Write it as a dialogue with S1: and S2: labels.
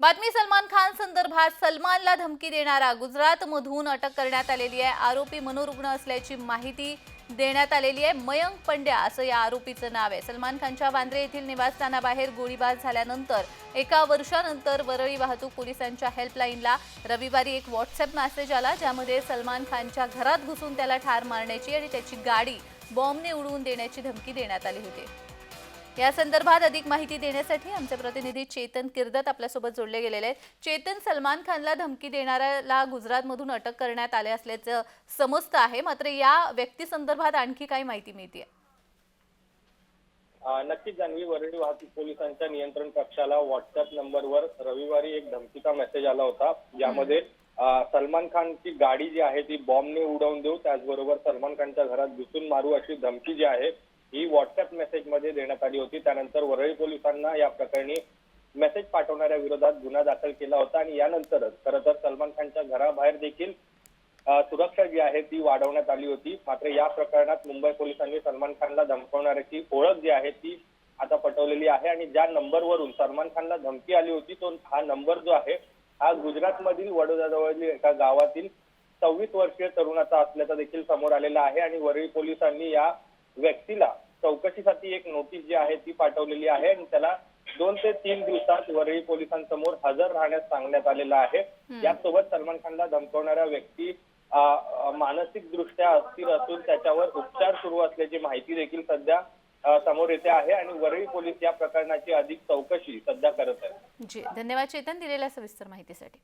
S1: बातमी सलमान खान संदर्भात सलमानला धमकी देणारा गुजरातमधून अटक करण्यात आलेली आहे. आरोपी मनोरुग्ण असल्याची माहिती देण्यात आलेली आहे. मयंक पंड्या असं या आरोपीचं नाव आहे. सलमान खानच्या वांद्रे येथील निवासस्थानाबाहेर गोळीबार झाल्यानंतर एका वर्षानंतर वरळी वाहतूक पोलिसांच्या हेल्पलाईनला रविवारी एक व्हॉट्सअप मेसेज आला ज्यामध्ये सलमान खानच्या घरात घुसून त्याला ठार मारण्याची आणि त्याची गाडी बॉम्बने उडवून देण्याची धमकी देण्यात आली होती. या संदर्भात अधिक माहिती देण्यासाठी आमचे प्रतिनिधी चेतन किर्दत आपल्यासोबत जोडले गेलेले आहेत. चेतन सलमान खानला धमकी देणाऱ्याला गुजरातमधून अटक करण्यात आले असल्याचं समजतं आहे. मात्र या व्यक्ती संदर्भात आणखी काही माहिती मिळते
S2: नक्कीच जान्हवी. वरळी वाहतूक पोलिसांच्या नियंत्रण कक्षाला व्हॉट्सअप नंबरवर रविवारी एक धमकीचा मेसेज आला होता. ज्यामध्ये सलमान खानची गाडी जी आहे ती बॉम्बने उडवून देऊ त्याचबरोबर सलमान खानच्या घरात घुसून मारू अशी धमकी जी आहे ही व्हॉट्सअप मेसेजमध्ये देण्यात आली होती. त्यानंतर वरळी पोलिसांना या प्रकरणी मेसेज पाठवणाऱ्या विरोधात गुन्हा दाखल केला होता आणि यानंतरच खरं तर सलमान खानच्या घराबाहेर देखील सुरक्षा जी आहे ती वाढवण्यात आली होती. मात्र या प्रकरणात मुंबई पोलिसांनी सलमान खानला धमकवणाऱ्याची ओळख जी आहे ती आता पटवलेली आहे आणि ज्या नंबरवरून सलमान खानला धमकी आली होती तो हा नंबर जो आहे हा गुजरातमधील वडोदराजवळील एका गावातील सव्वीस वर्षीय तरुणाचा असल्याचा देखील समोर आलेला आहे आणि वरळी पोलिसांनी या व्यक्तीला चौकशीसाठी एक नोटीस जी आहे ती पाठवलेली आहे आणि त्याला दोन ते तीन दिवसात वरळी पोलिसांसमोर हजर राहण्यास सांगण्यात आलेलं आहे. यासोबत सलमान खानला धमकवणाऱ्या व्यक्ती मानसिक दृष्ट्या अस्थिर असून त्याच्यावर उपचार सुरू असल्याची माहिती देखील सध्या समोर येते आहे आणि वरळी पोलीस या प्रकरणाची अधिक चौकशी सध्या करत आहेत.
S1: जी धन्यवाद चेतन दिलेल्या सविस्तर माहितीसाठी.